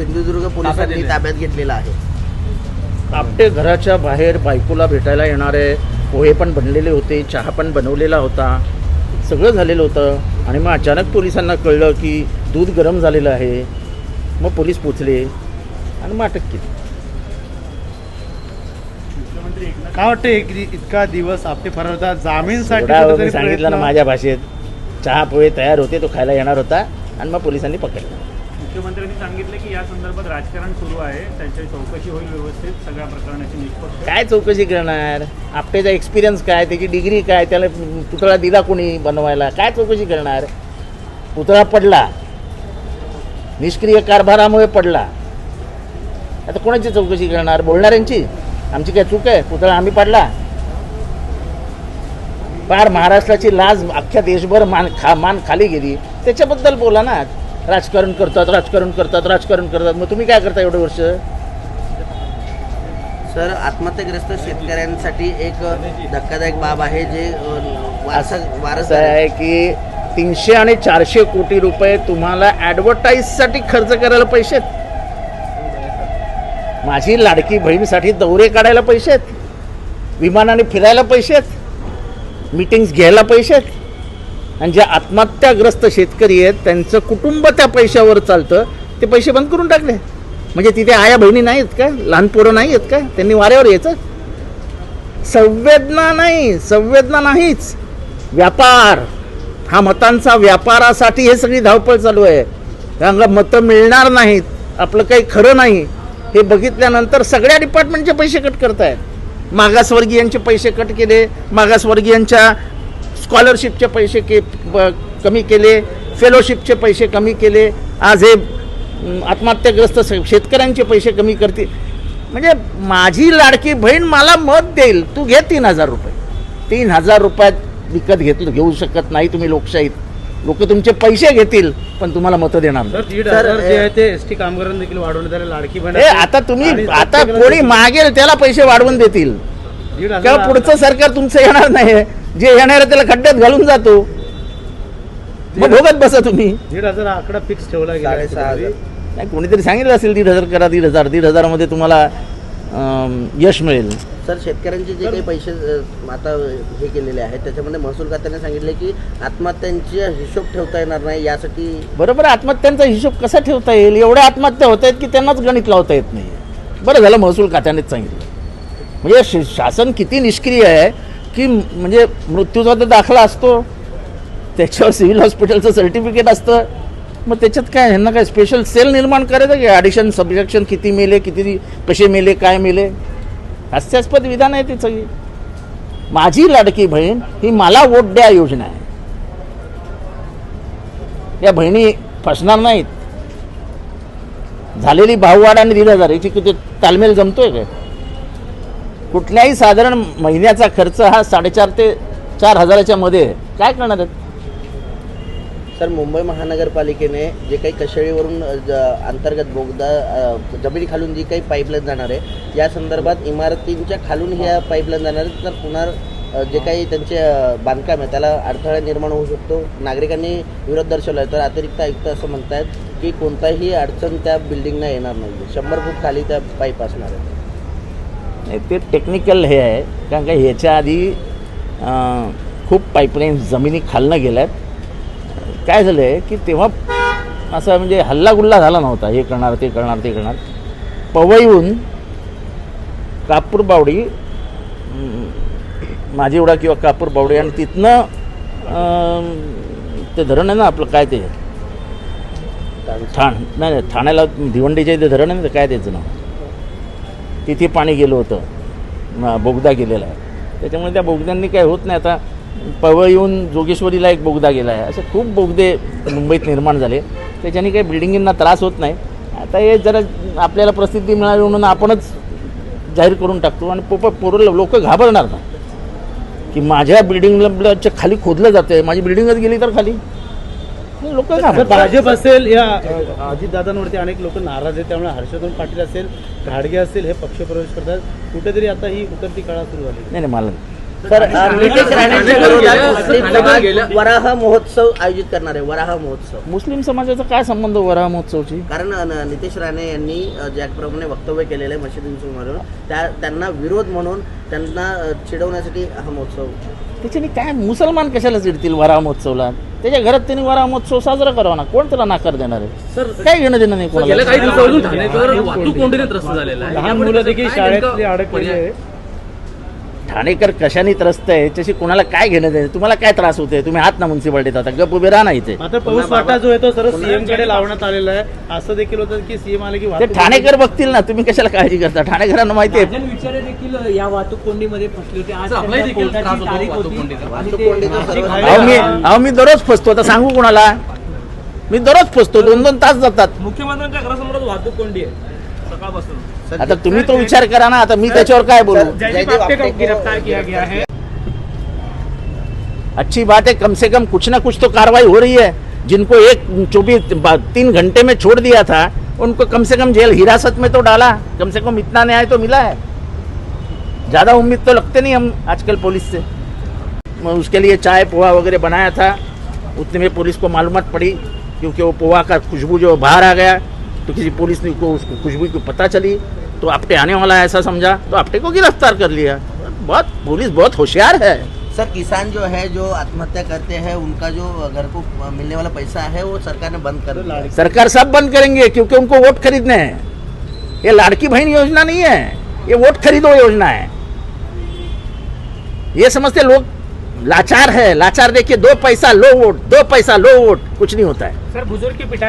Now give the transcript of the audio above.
सिंधुदुर्ग पोलिसांनी ताब्यात घेतलेला आहे. आपटे घराच्या बाहेर बायकोला भेटायला येणारे पोहे पण बनलेले होते चहा पण बनवलेला होता. सगळं झालेलं होतं आणि मग अचानक पोलिसांना कळलं की दूध गरम झालेलं आहे. मग पोलीस पोचले आणि मग अटक केली. काय वाटतं एक इतका दिवस आपटे फरार होता? जामीनसाठी सांगितलं ना माझ्या भाषेत. चहा पोहे तयार होते तो खायला येणार होता आणि मग पोलिसांनी पकडला. मुख्यमंत्र्यांनी सांगितलं की या संदर्भात राजकारण सुरू आहे. त्यांची चौकशी होईल व्यवस्थित. सगळ्या प्रकरणाची निष्पक्ष काय चौकशी करणार? आपटेचा एक्सपिरियन्स काय? त्याची डिग्री काय? त्याला पुतळा दिला कोणी बनवायला? काय चौकशी करणार? पुतळा पडला. निष्क्रिय कारभारामुळे पडला. आता कोणाची चौकशी करणार? बोलणाऱ्यांची? आमची काय चूक आहे? पुतळा आम्ही पाडला. फार महाराष्ट्राची लाज अख्ख्या देशभर मान खा मान खाली गेली. त्याच्याबद्दल बोला ना. राजकारण करतात राजकारण करतात राजकारण करतात. मग तुम्ही काय करता एवढे वर्ष? सर आत्महत्याग्रस्त शेतकऱ्यांसाठी एक धक्कादायक बाब आहे जे वारसा वारस आहे की तीनशे आणि चारशे कोटी रुपये तुम्हाला ॲडव्हर्टाईजसाठी खर्च करायला पैसे आहेत माझी लाडकी बहीणसाठी दौरे काढायला पैसे आहेत विमानाने फिरायला पैसे आहेत मीटिंग्स घ्यायला पैसे आहेत आणि जे आत्महत्याग्रस्त शेतकरी आहेत त्यांचं कुटुंब त्या पैशावर चालतं ते पैसे बंद करून टाकले. म्हणजे तिथे आया बहिणी नाही आहेत का लहान पोरं नाही आहेत का त्यांनी वाऱ्यावर यायचं? संवेदना नाही संवेदना नाहीच. व्यापार. हा मतांचा व्यापारासाठी हे सगळी धावपळ चालू आहे. त्यांना मतं मिळणार नाहीत. आपलं काही खरं नाही. हे बघितल्यानंतर सगळ्या डिपार्टमेंटचे पैसे कट करतायत. मागासवर्गीयांचे पैसे कट केले. मागासवर्गीयांच्या स्कॉलरशिपचे पैसे के कमी केले फेलोशिपचे पैसे कमी केले आज हे आत्महत्याग्रस्त शेतकऱ्यांचे पैसे कमी करतील. म्हणजे माझी लाडकी बहीण मला मत देईल तू घे तीन हजार रुपये. तीन हजार रुपयात विकत घेत घेऊ शकत नाही तुम्ही लोकशाहीत. लोक तुमचे पैसे घेतील पण तुम्हाला मतं देणार नाही. आता तुम्ही आता कोणी मागेल त्याला पैसे वाढवून देतील. किंवा पुढचं सरकार तुमचं येणार नाही जे येणार आहे त्याला खड्ड्यात घालून जातो. मग भोगत बसा तुम्ही. दीड हजार हा आकडा फिक्स ठेवला गेला हजार. कुठेतरी. नाही कोणीतरी सांगितलं असेल दीड हजार करा दीड हजार. दीड हजारामध्ये तुम्हाला अं, यश मिळेल. सर शेतकऱ्यांचे जे काही पैसे अ, आता हे केलेले आहेत त्याच्यामध्ये महसूल खात्याने सांगितले की आत्महत्यांचे हिशोब ठेवता येणार नाही यासाठी बरोबर आत्महत्यांचा हिशोब कसा ठेवता येईल? एवढ्या आत्महत्या होत आहेत की त्यांनाच गणित लावता येत नाही बरं झालं महसूल खात्यानेच सांगितलं. म्हणजे श- शासन किती निष्क्रिय आहे की म्हणजे मृत्यूचा तर दाखला असतो. त्याच्यावर सिव्हिल हॉस्पिटलचं सर्टिफिकेट असतं. मग त्याच्यात काय ह्यांना काय स्पेशल सेल निर्माण करायचं की ॲडिशन सबजेक्शन किती मेले किती कसे मेले काय मेले? हास्यास्पद विधान आहे ती सगळी. माझी लाडकी बहीण ही मला वोट द्या योजना आहे. या बहिणी फसणार नाहीत. झालेली भाववाढ आणि दीड हजार याची किती तालमेल जमतोय काय? कुठल्याही साधारण महिन्याचा खर्च हा साडेचार ते चार हजाराच्या मध्ये आहे. काय करणार आहेत? सर मुंबई महानगरपालिकेने जे काही कशेळीवरून ज- अंतर्गत बोगदा अ, जमिनीखालून जी काही पाईपलाईन जाणार आहे या संदर्भात इमारतींच्या खालून ह्या पाईपलाईन जाणार आहेत. तर पुन्हा अ, जे काही त्यांचे अ, बांधकाम आहे त्याला अडथळा निर्माण होऊ शकतो. नागरिकांनी विरोध दर्शवला आहे तर अतिरिक्त आयुक्त असं म्हणतायत की कोणताही अडचण त्या बिल्डिंगना येणार नाही शंभर फूट खाली त्या पाईप असणार आहे नाही, ते टेक्निकल हे आहे. कारण का ह्याच्या आधी खूप पाईपलाईन जमिनी खालनं गेल्यात. काय झालं आहे की तेव्हा असं म्हणजे हल्लागुल्ला झाला नव्हता. हे करणार ते करणार ते करणार. पवईहून कापूर बावडी अं, माझीवडा किंवा कापूर बावडी आणि तिथनं ते धरण आहे ना आपलं काय ते? ठाण. नाही नाही, ठाण्याला भिवंडीच्या इथे धरण आहे ना काय त्याचं नाव? तिथे पाणी गेलं होतं. बोगदा गेलेला आहे. त्याच्यामुळे त्या बोगद्यांनी काय होत नाही. आता पवईहून जोगेश्वरीला एक बोगदा गेला आहे. असे खूप बोगदे मुंबईत निर्माण झाले. त्याच्याने काही बिल्डिंगींना त्रास होत नाही. आता हे जरा आपल्याला प्रसिद्धी मिळावी म्हणून आपणच जाहीर करून टाकतो आणि पोप पोरं लोक घाबरणार ना. की माझ्या बिल्डिंगच्या खाली खोदलं जातं आहे माझी बिल्डिंगच गेली तर खाली. लोक भाजप असेल या अजितदादांवरती अनेक लोक नाराज आहेत त्यामुळे हर्षवर्धन पाटील असेल घाडगे असेल हे पक्षप्रवेश करतात. कुठेतरी आता ही उतरती काळा सुरू झाली. नाही नाही मला सर नितेश राणेंच्या विरोधात मुस्लिम समाज वराह महोत्सव आयोजित करणार आहे वराह महोत्सव. मुस्लिम समाजाचा काय संबंध वराह महोत्सवची? कारण नितेश राणे यांनी ज्याप्रमाणे वक्तव्य केलेलं आहे मशिदींसमोरून त्या त्यांना विरोध म्हणून त्यांना चिडवण्यासाठी हा महोत्सव. त्याच्याने काय मुसलमान कशाला चिडतील वराह महोत्सवला? त्याच्या घरात त्यांनी वराह महोत्सव साजरा करावा ना. कोण त्याला नाकार देणार आहे? सर काय घेणं देणं नाही गेल्या कोणाला? काही दिवसापासून ठाणेकर वाहतूक कोंडीने त्रस्त झालेला आहे. लहान मुलं देखील शाळेतली अडकलेली? आहे ठाणेकर कशाने त्रस्त आहे? त्याची कोणाला काय घेणं देणं तुम्हाला काय त्रास होते तुम्ही आहात ना म्युन्सिपाल्टीत आता गप उभे राहा ना इथे. मात्र पाऊस वाटा जो आहे तो सर्व सीएमकडे लावण्यात आलेला आहे. असं देखील होतं की सीएम आले की ते वाहतूक- ठाणेकर बघतील ना. तुम्ही कशाला काळजी करता? ठाणेकरांना माहिती आहे. राजन विचारे देखील या वाहतूक कोंडीमध्ये फसले होते. आज सर, आपलाही त्यांच्या देखील त्रास कोर्टाची होतो तारीख वाहतूक होती. कोंडीचा. आणि वाहतूक ते कोंडीचा सर्व अहो मी अहो मी दररोज फसतो. आता सांगू कोणाला? मी दररोज फसतो. दोन दोन तास जातात. मुख्यमंत्र्यांच्या घरासमोरच वाहतूक कोंडी आहे. सकाळपासून. आता तुम्ही तो विचार करा ना आता मी त्याच्यावर काय बोलू? गिरफ़्तार किया गया है। अच्छी बात है कम से कम कुछ ना कुछ तो कार्रवाई हो रही है। जिनको एक चौबीस तीन घंटे में छोड़ दिया था उनको कम से कम जेल हिरासत में तो डाला। कम से कम इतना न्याय तो मिला है। ज़्यादा उम्मीद तो लगते नहीं हम आजकल पुलिस से। मैं उसके लिए चाय पोहा वगैरह बनाया था। उतने में पुलिस को मालूमात पड़ी क्योंकि वो पोहा का खुशबू जो बाहर आ गया तो किसी पुलिस ने को उसको खुशबू को पता चली तो आपटे आने वाला है ऐसा समझा तो आपटे को गिरफ़्तार कर लिया। बहुत पुलिस बहुत होशियार है। सर किसान जो है जो आत्महत्या करते हैं उनका जो घर को मिलने वाला पैसा है वो सरकार ने बंद कर दिया सरकार सब बंद करेंगे क्योंकि उनको वोट खरीदने हैं। ये लाड़की बहन योजना नहीं है ये वोट खरीदो योजना है। ये समझते लोग लाचार है लाचार देखिए दो पैसा लो वोट दो पैसा लो वोट कुछ नहीं होता है। सर बुज़ुर्ग की पिटाई